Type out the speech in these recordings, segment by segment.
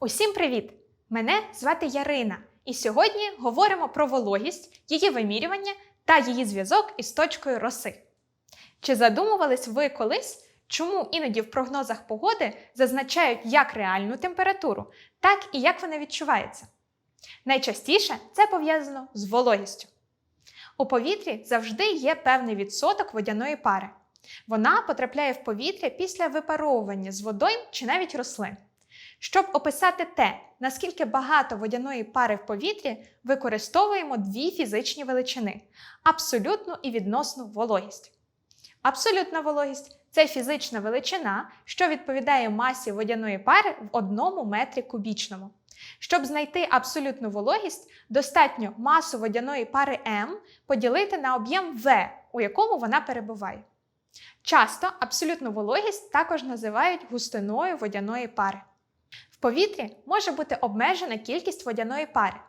Усім привіт! Мене звати Ярина, і сьогодні говоримо про вологість, її вимірювання та її зв'язок із точкою роси. Чи задумувались ви колись, чому іноді в прогнозах погоди зазначають як реальну температуру, так і як вона відчувається? Найчастіше це пов'язано з вологістю. У повітрі завжди є певний відсоток водяної пари. Вона потрапляє в повітря після випаровування з водойм чи навіть рослин. Щоб описати те, наскільки багато водяної пари в повітрі, використовуємо дві фізичні величини абсолютну і відносну вологість. Абсолютна вологість це фізична величина, що відповідає масі водяної пари в одному метрі кубічному. Щоб знайти абсолютну вологість, достатньо масу водяної пари М поділити на об'єм В, у якому вона перебуває. Часто абсолютну вологість також називають густиною водяної пари. В повітрі може бути обмежена кількість водяної пари.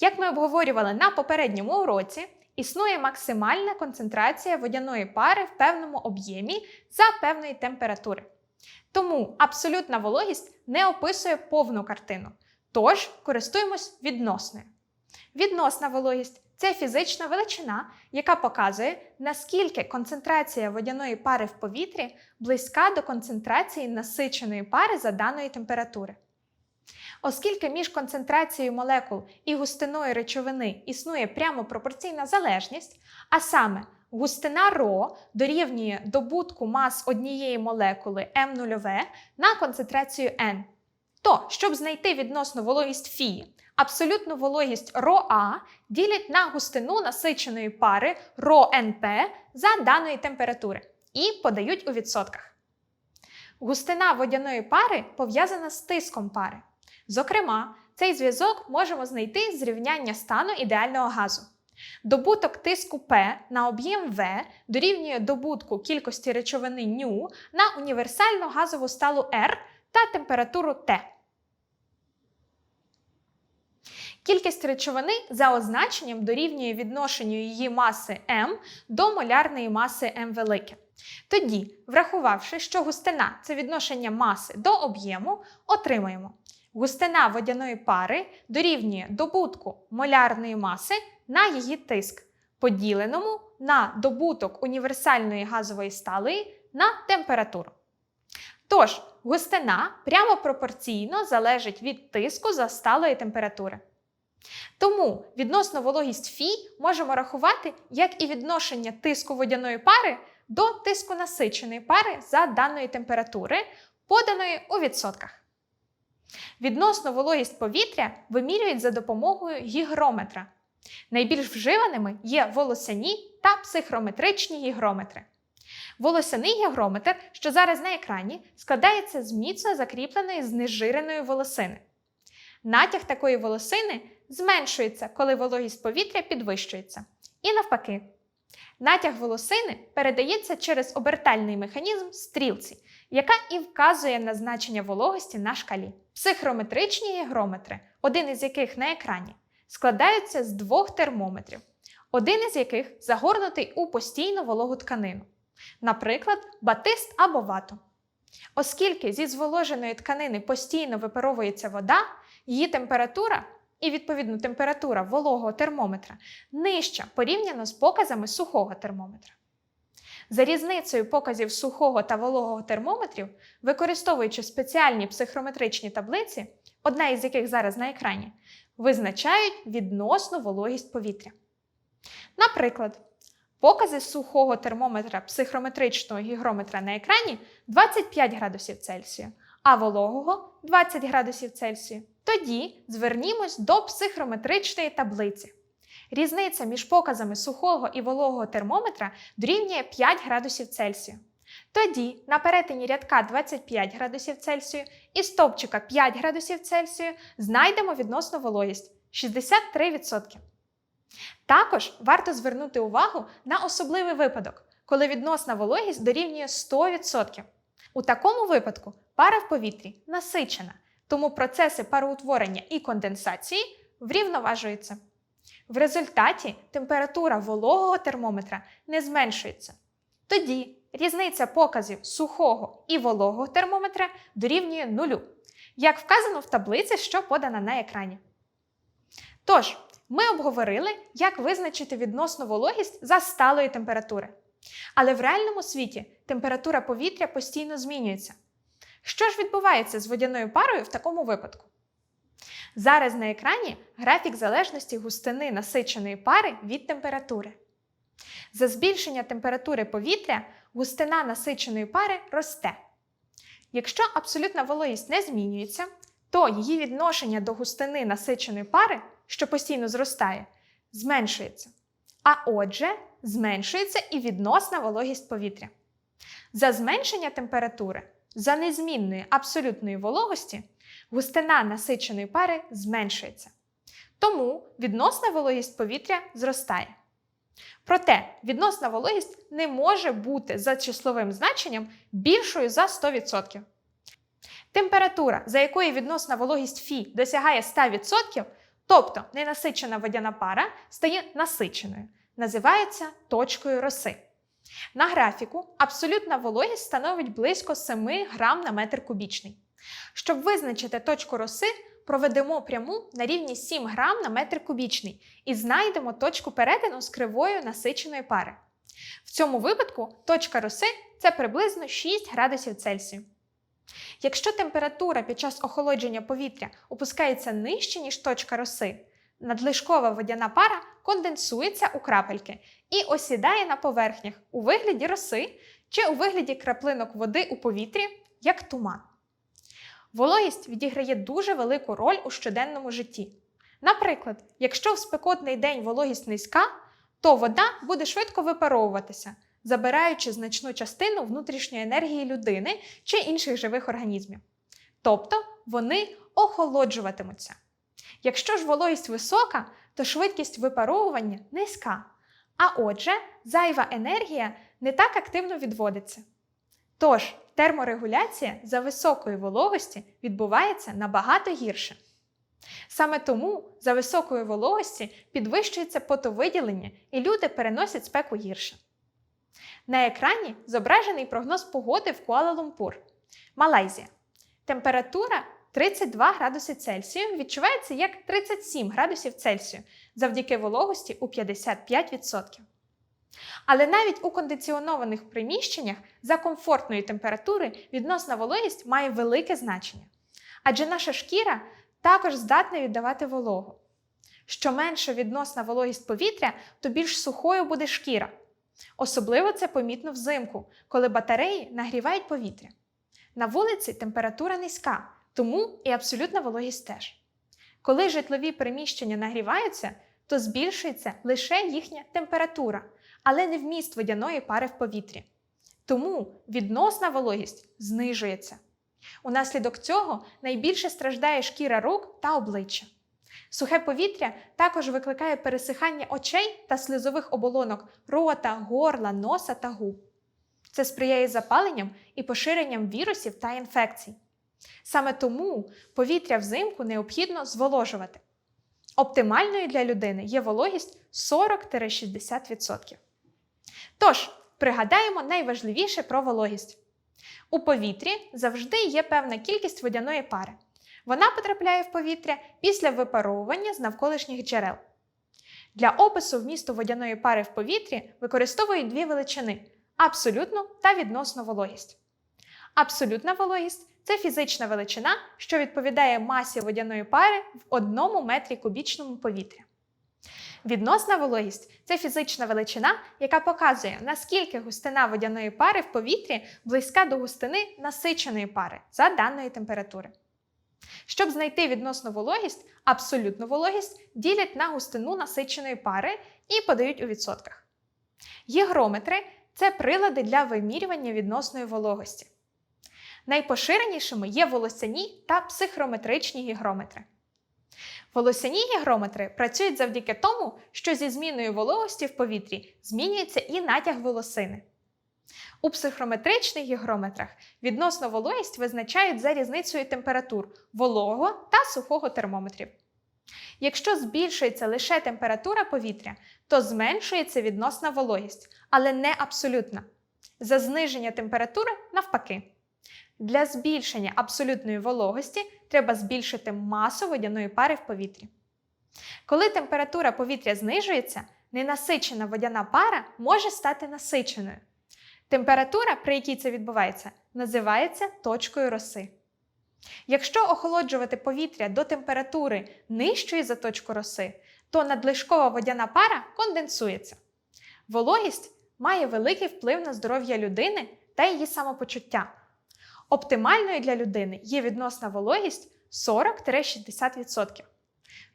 Як ми обговорювали на попередньому уроці, існує максимальна концентрація водяної пари в певному об'ємі за певної температури. Тому абсолютна вологість не описує повну картину. Тож користуємось відносною. Відносна вологість це фізична величина, яка показує, наскільки концентрація водяної пари в повітрі близька до концентрації насиченої пари за даної температури. Оскільки між концентрацією молекул і густиною речовини існує прямо пропорційна залежність, а саме густина ро дорівнює добутку мас однієї молекули М0 на концентрацію N, то, щоб знайти відносну вологість фі, абсолютну вологість РоА ділять на густину насиченої пари РоНП за даної температури і подають у відсотках. Густина водяної пари пов'язана з тиском пари. Зокрема, цей зв'язок можемо знайти з рівняння стану ідеального газу. Добуток тиску P на об'єм В дорівнює добутку кількості речовини ню на універсальну газову сталу R та температуру T. Кількість речовини за означенням дорівнює відношенню її маси М до молярної маси М велике. Тоді, врахувавши, що густина це відношення маси до об'єму, отримаємо густина водяної пари дорівнює добутку молярної маси на її тиск, поділеному на добуток універсальної газової стали на температуру. Тож, густина прямо пропорційно залежить від тиску за сталої температури. Тому відносно вологість Фі можемо рахувати як і відношення тиску водяної пари до тиску насиченої пари за даної температури, поданої у відсотках. Відносно вологість повітря вимірюють за допомогою гігрометра. Найбільш вживаними є волосяні та психрометричні гігрометри. Волосяний гігрометр, що зараз на екрані, складається з міцно закріпленої знежиреної волосини. Натяг такої волосини зменшується, коли вологість повітря підвищується. І навпаки, натяг волосини передається через обертальний механізм стрілці, яка і вказує на значення вологості на шкалі. Психрометричні гігрометри, один із яких на екрані, складаються з двох термометрів, один із яких загорнутий у постійну вологу тканину, наприклад, батист або вату. Оскільки зі зволоженої тканини постійно випаровується вода, її температура і, відповідно, температура вологого термометра нижча порівняно з показами сухого термометра. За різницею показів сухого та вологого термометрів, використовуючи спеціальні психрометричні таблиці, одна із яких зараз на екрані, визначають відносну вологість повітря. Наприклад, покази сухого термометра психрометричного гігрометра на екрані 25 градусів Цельсія, а вологого 20 градусів Цельсію. Тоді звернімось до психрометричної таблиці. Різниця між показами сухого і вологого термометра дорівнює 5 градусів Цельсію. Тоді на перетині рядка 25 градусів Цельсію і стовпчика 5 градусів Цельсію знайдемо відносну вологість 63%. Також варто звернути увагу на особливий випадок, коли відносна вологість дорівнює 100%. У такому випадку пара в повітрі насичена, тому процеси пароутворення і конденсації врівноважуються. В результаті температура вологого термометра не зменшується. Тоді різниця показів сухого і вологого термометра дорівнює нулю. як вказано в таблиці, що подана на екрані. Тож, ми обговорили, як визначити відносну вологість за сталої температури. Але в реальному світі температура повітря постійно змінюється. Що ж відбувається з водяною парою в такому випадку? Зараз на екрані графік залежності густини насиченої пари від температури. За збільшення температури повітря густина насиченої пари росте. Якщо абсолютна вологість не змінюється, то її відношення до густини насиченої пари, що постійно зростає, зменшується. А отже, зменшується і відносна вологість повітря. За зменшення температури, за незмінної абсолютної вологості, густина насиченої пари зменшується. Тому відносна вологість повітря зростає. Проте відносна вологість не може бути за числовим значенням більшою за 100%. Температура, за якою відносна вологість Фі досягає 100%, тобто ненасичена водяна пара стає насиченою, називається точкою роси. На графіку абсолютна вологість становить близько 7 грам на метр кубічний. Щоб визначити точку роси, проведемо пряму на рівні 7 грам на метр кубічний і знайдемо точку перетину з кривою насиченої пари. В цьому випадку точка роси це приблизно 6 градусів Цельсію. Якщо температура під час охолодження повітря опускається нижче, ніж точка роси, надлишкова водяна пара конденсується у крапельки і осідає на поверхнях у вигляді роси чи у вигляді краплинок води у повітрі, як туман. Вологість відіграє дуже велику роль у щоденному житті. Наприклад, якщо в спекотний день вологість низька, то вода буде швидко випаровуватися, забираючи значну частину внутрішньої енергії людини чи інших живих організмів. Тобто вони охолоджуватимуться. Якщо ж вологість висока, то швидкість випаровування низька. А отже, зайва енергія не так активно відводиться. Тож, терморегуляція за високої вологості відбувається набагато гірше. Саме тому за високої вологості підвищується потовиділення і люди переносять спеку гірше. На екрані зображений прогноз погоди в Куала-Лумпур, Малайзія. Температура 32 градуси Цельсію відчувається як 37 градусів Цельсію завдяки вологості у 55%. Але навіть у кондиціонованих приміщеннях за комфортної температури відносна вологість має велике значення. Адже наша шкіра також здатна віддавати вологу. Що менша відносна вологість повітря, то більш сухою буде шкіра. Особливо це помітно взимку, коли батареї нагрівають повітря. На вулиці температура низька, тому і абсолютна вологість теж. Коли житлові приміщення нагріваються, то збільшується лише їхня температура, але не вміст водяної пари в повітрі. Тому відносна вологість знижується. Унаслідок цього найбільше страждає шкіра рук та обличчя. Сухе повітря також викликає пересихання очей та слизових оболонок рота, горла, носа та губ. Це сприяє запаленням і поширенням вірусів та інфекцій. Саме тому повітря взимку необхідно зволожувати. Оптимальною для людини є вологість 40-60%. Тож, пригадаємо найважливіше про вологість. У повітрі завжди є певна кількість водяної пари. Вона потрапляє в повітря після випаровування з навколишніх джерел. Для опису вмісту водяної пари в повітрі використовують дві величини абсолютну та відносну вологість. Абсолютна вологість це фізична величина, що відповідає масі водяної пари в одному метрі кубічному повітря. Відносна вологість це фізична величина, яка показує, наскільки густина водяної пари в повітрі близька до густини насиченої пари за даної температури. Щоб знайти відносну вологість, абсолютну вологість ділять на густину насиченої пари і подають у відсотках. Гігрометри це прилади для вимірювання відносної вологості. Найпоширенішими є волосяні та психрометричні гігрометри. Волосяні гігрометри працюють завдяки тому, що зі зміною вологості в повітрі змінюється і натяг волосини. У психрометричних гігрометрах відносно вологість визначають за різницею температур вологого та сухого термометрів. Якщо збільшується лише температура повітря, то зменшується відносна вологість, але не абсолютна. За зниження температури навпаки. Для збільшення абсолютної вологості треба збільшити масу водяної пари в повітрі. Коли температура повітря знижується, ненасичена водяна пара може стати насиченою. Температура, при якій це відбувається, називається точкою роси. Якщо охолоджувати повітря до температури нижчої за точку роси, то надлишкова водяна пара конденсується. Вологість має великий вплив на здоров'я людини та її самопочуття. Оптимальною для людини є відносна вологість 40-60%.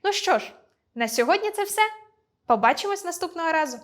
Ну що ж, на сьогодні це все. Побачимось наступного разу!